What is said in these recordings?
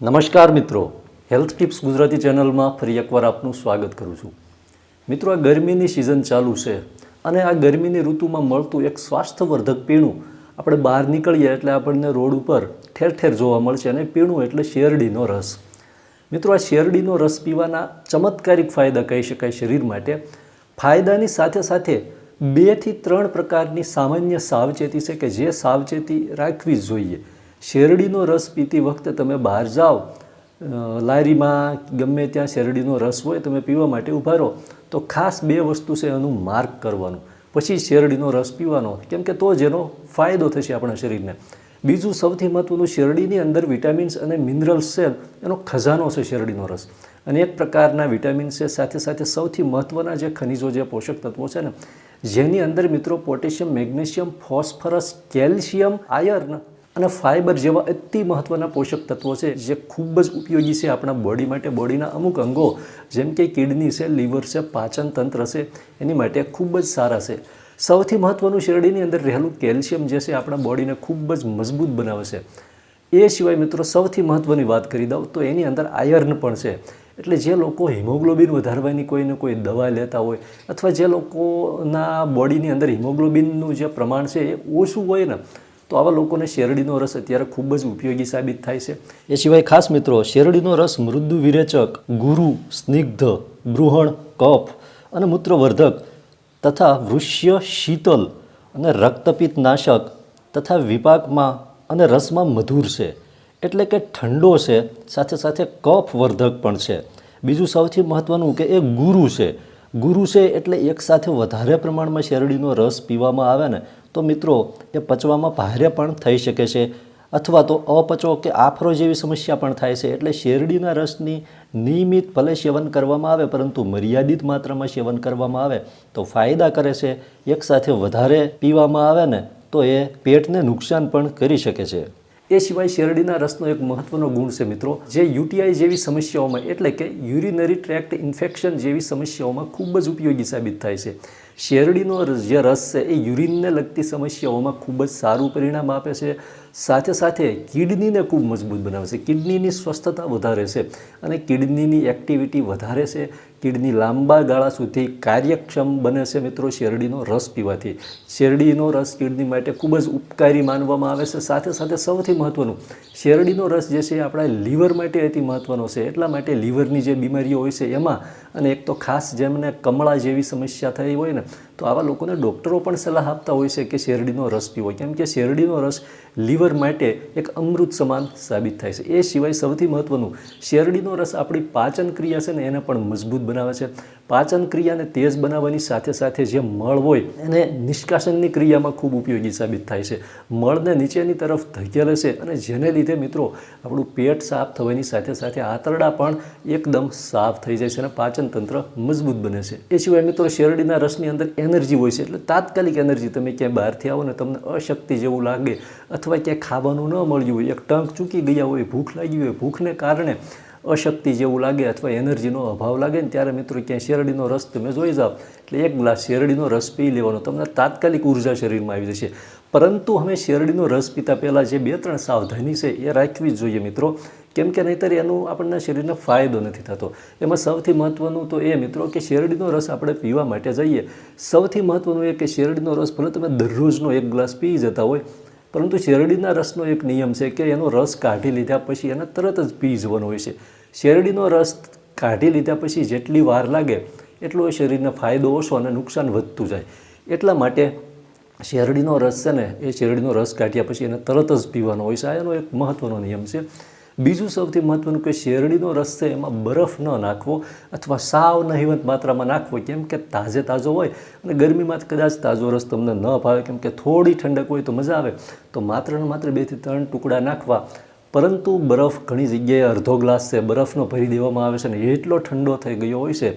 નમસ્કાર મિત્રો. Health tips Gujarati ચેનલમાં ફરી એકવાર આપનું સ્વાગત કરું છું. મિત્રો, આ ગરમીની સિઝન ચાલુ છે અને આ ગરમીની ઋતુમાં મળતું એક સ્વાસ્થ્યવર્ધક પીણું આપણે બહાર નીકળીએ એટલે આપણને રોડ ઉપર ઠેર ઠેર જોવા મળશે અને પીણું એટલે શેરડીનો રસ. મિત્રો, આ શેરડીનો રસ પીવાના ચમત્કારિક ફાયદા કહી શકાય શરીર માટે. ફાયદાની સાથે સાથે બેથી ત્રણ પ્રકારની સામાન્ય સાવચેતી છે કે જે સાવચેતી રાખવી જ જોઈએ. શેરડીનો રસ પીતી વખતે તમે બહાર જાઓ લારીમાં ગમે ત્યાં શેરડીનો રસ હોય તમે પીવા માટે ઊભા રહો, તો ખાસ બે વસ્તુ છે એનું માર્ક કરવાનું. પછી શેરડીનો રસ પીવાનો. કેમ કે તો જ એનો ફાયદો થશે આપણા શરીરને. બીજું સૌથી મહત્ત્વનું શેરડીની અંદર વિટામિન્સ અને મિનરલ્સ છે, એનો ખજાનો છે શેરડીનો રસ. અનેક પ્રકારના વિટામિન્સ છે, સાથે સાથે સૌથી મહત્ત્વના જે ખનિજો, જે પોષક તત્વો છે ને, જેની અંદર મિત્રો potassium, magnesium, phosphorus, calcium, iron અને ફાઇબર જેવા અતિ મહત્ત્વના પોષક તત્વો છે, જે ખૂબ જ ઉપયોગી છે આપણા બોડી માટે, બોડીના અમુક અંગો, જેમ કે કિડની છે, લીવર છે, પાચન તંત્ર છે, એની માટે ખૂબ જ સારા છે. સૌથી મહત્ત્વનું શેરડીની અંદર રહેલું કેલ્શિયમ જે છે, આપણા બોડીને ખૂબ જ મજબૂત બનાવે છે. એ સિવાય મિત્રો સૌથી મહત્ત્વની વાત કરી દઉં તો એની અંદર આયર્ન પણ છે. એટલે જે લોકો હિમોગ્લોબિન વધારવાની કોઈને કોઈ દવા લેતા હોય અથવા જે લોકોના બોડીની અંદર હિમોગ્લોબિનનું જે પ્રમાણ છે એ ઓછું હોય ને તો આવા લોકોને શેરડીનો રસ અત્યારે ખૂબ જ ઉપયોગી સાબિત થાય છે. એ સિવાય ખાસ મિત્રો, શેરડીનો રસ મૃદુ વિરેચક, ગુરુ, સ્નિગ્ધ, બૃહણ, કફ અને મૂત્રવર્ધક તથા વૃષ્ય, શીતલ અને રક્તપિત નાશક તથા વિપાકમાં અને રસમાં મધુર છે. એટલે કે ઠંડો છે, સાથે સાથે કફ વર્ધક પણ છે. બીજું સૌથી મહત્ત્વનું કે એ ગુરુ છે. ગુરુ છે એટલે એકસાથે વધારે પ્રમાણમાં શેરડીનો રસ પીવામાં આવે ને, તો મિત્રો, એ પચવામાં ભારે પણ થઈ શકે છે. અથવા તો અપચો કે આફરો જેવી સમસ્યા પણ થાય છે. એટલે શેરડીના રસની નિયમિત ભલે સેવન કરવામાં આવે, પરંતુ મર્યાદિત માત્રામાં સેવન કરવામાં આવે, તો ફાયદા કરે છે. એકસાથે વધારે પીવામાં આવે ને, તો એ પેટને નુકસાન પણ કરી શકે છે. એ સિવાય શેરડીના રસનો એક મહત્વનો ગુણ છે મિત્રો, જે યુટીઆઈ જેવી સમસ્યાઓમાં, એટલે કે યુરિનરી ટ્રેક્ટ ઇન્ફેક્શન જેવી સમસ્યાઓમાં ખૂબ જ ઉપયોગી સાબિત થાય છે. શેરડીનો જે રસ છે, એ યુરિનને લગતી સમસ્યાઓમાં ખૂબ જ સારું પરિણામ આપે છે. સાથે સાથે કિડનીને ખૂબ મજબૂત બનાવે છે. કિડનીની સ્વસ્થતા વધારે છે અને કિડનીની એક્ટિવિટી વધારે છે. કિડની લાંબા ગાળા સુધી કાર્યક્ષમ બને છે મિત્રો શેરડીનો રસ પીવાથી. શેરડીનો રસ કિડની માટે ખૂબ જ ઉપકારી માનવામાં આવે છે. સાથે સાથે સૌથી મહત્ત્વનું શેરડીનો રસ જે છે આપણા લીવર માટે અતિ મહત્ત્વનો છે. એટલા માટે લીવરની જે બીમારીઓ હોય છે એમાં અને એક તો ખાસ જેમને કમળા જેવી સમસ્યા થઈ હોય ને તો આવા લોકોને ડૉક્ટરો પણ સલાહ આપતા હોય છે કે શેરડીનો રસ પીવો. કેમ કે શેરડીનો રસ લીવર માટે એક અમૃત સમાન સાબિત થાય છે. એ સિવાય સૌથી મહત્ત્વનું શેરડીનો રસ આપણી પાચન ક્રિયા છે ને એને પણ મજબૂત બનાવે છે. પાચન ક્રિયાને તેજ બનાવવાની સાથે સાથે જે મળ હોય, એને નિષ્કાસનની ક્રિયામાં ખૂબ ઉપયોગી સાબિત થાય છે. મળને નીચેની તરફ ધકેલે છે અને જેને લીધે મિત્રો આપણું પેટ સાફ થવાની સાથે સાથે આંતરડા પણ એકદમ સાફ થઈ જાય છે અને પાચન તંત્ર મજબૂત બને છે. એ સિવાય મિત્રો, શેરડીના રસની અંદર એનર્જી હોય છે. એટલે તાત્કાલિક એનર્જી તમે ક્યાંય બહારથી આવો ને તમને અશક્તિ જેવું લાગે અથવા ક્યાંય ખાવાનું ન મળ્યું હોય, એક ટંક ચૂકી ગયા હોય, ભૂખ લાગી હોય, ભૂખને કારણે અશક્તિ જેવું લાગે અથવા એનર્જીનો અભાવ લાગે ને ત્યારે મિત્રો ક્યાંય શેરડીનો રસ તમે જોઈ જાઓ. એટલે એક ગ્લાસ શેરડીનો રસ પી લેવાનો. તમને તાત્કાલિક ઊર્જા શરીરમાં આવી જશે. પરંતુ અમે શેરડીનો રસ પીતા પહેલાં જે બે ત્રણ સાવધાની છે એ રાખવી જ જોઈએ મિત્રો. કેમ કે નહીંતર એનું આપણને શરીરને ફાયદો નથી થતો. એમાં સૌથી મહત્ત્વનું તો એ મિત્રો કે શેરડીનો રસ આપણે પીવા માટે જઈએ. સૌથી મહત્ત્વનું એ કે શેરડીનો રસ, ભલે તમે દરરોજનો એક ગ્લાસ પી જતા હોય, પરંતુ શેરડીના રસનો એક નિયમ છે કે એનો રસ કાઢી લીધા પછી એને તરત જ પી જવાનો હોય છે. શેરડીનો રસ કાઢી લીધા પછી જેટલી વાર લાગે, એટલો એ શરીરને ફાયદો ઓછો અને નુકસાન વધતું જાય. એટલા માટે શેરડીનો રસ છે ને, એ શેરડીનો રસ કાઢ્યા પછી એને તરત જ પીવાનો હોય છે. આ એનો એક મહત્ત્વનો નિયમ છે. બીજું સૌથી મહત્ત્વનું કે શેરડીનો રસ છે એમાં બરફ ન નાખવો અથવા સાવ નહીવત માત્રામાં નાખવો, કેમ કે તાજે તાજો હોય અને ગરમીમાં કદાચ તાજો રસ તમને ન ભાવે કેમ કે થોડી ઠંડક હોય તો મજા આવે. તો માત્ર ને માત્ર બેથી ત્રણ ટુકડા નાખવા, પરંતુ બરફ ઘણી જગ્યાએ અડધો ગ્લાસ છે, બરફનો ભરી દેવામાં આવે છે ને એટલો ઠંડો થઈ ગયો હોય છે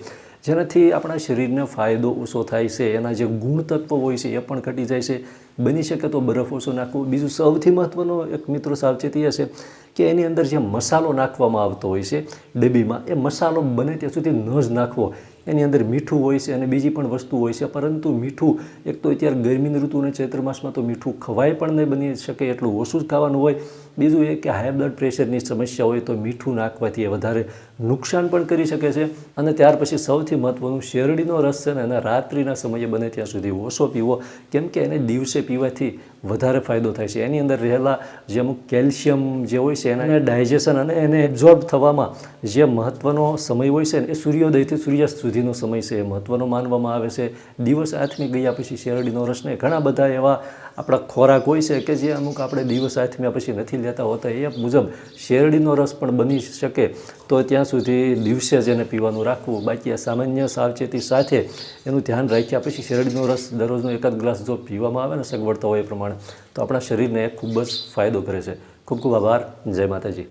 જેનાથી આપણા શરીરને ફાયદો ઓછો થાય છે, એના જે ગુણ તત્વો હોય છે એ પણ ઘટી જાય છે. બની શકે તો બરફ ઓછો નાખવો. બીજું સૌથી મહત્ત્વનો એક મિત્રો સાવચેતી છે કે એની અંદર જે મસાલો નાખવામાં આવતો હોય છે ડબ્બીમાં, એ મસાલો બને ત્યાં સુધી ન જ નાખવો. એની અંદર મીઠું હોય છે અને બીજી પણ વસ્તુ હોય છે. પરંતુ મીઠું એક તો અત્યારે ગરમીની ઋતુ અને ચૈત્ર માસમાં તો મીઠું ખવાય પણ નહીં, બની શકે એટલું ઓછું જ ખાવાનું હોય. બીજું એ કે હાઈ બ્લડ પ્રેશરની સમસ્યા હોય તો મીઠું નાખવાથી એ વધારે નુકસાન પણ કરી શકે છે. અને ત્યાર પછી સૌથી મહત્ત્વનું શેરડીનો રસ છે ને એને રાત્રિના સમયે બને ત્યાં સુધી ઓછો પીવો. કેમ કે એને દિવસે પીવાથી વધારે ફાયદો થાય છે. એની અંદર રહેલા જે અમુક કેલ્શિયમ જે હોય છે એને ડાયજેશન અને એને એબ્ઝોર્બ થવામાં જે મહત્ત્વનો સમય હોય છે ને એ સૂર્યોદયથી સૂર્યાસ્ત સુધીનો સમય છે એ મહત્ત્વનો માનવામાં આવે છે. દિવસ આથમી ગયા પછી શેરડીનો રસને ઘણા બધા એવા આપણા ખોરાક હોય છે કે જે અમુક આપણે દિવસ આથમ્યા પછી નથી લેતા હોતા, એ મુજબ શેરડીનો રસ પણ બની શકે. તો ત્યાં સુધી દિવસે જ એને પીવાનું રાખવું. બાકી આ સામાન્ય સાવચેતી સાથે એનું ધ્યાન રાખ્યા પછી શેરડીનો રસ દરરોજનો એકાદ ગ્લાસ જો પીવામાં આવે ને સગવડતા હોય એ પ્રમાણે, તો આપણા શરીરને ખૂબ જ ફાયદો કરે છે. ખૂબ ખૂબ આભાર. જય માતાજી.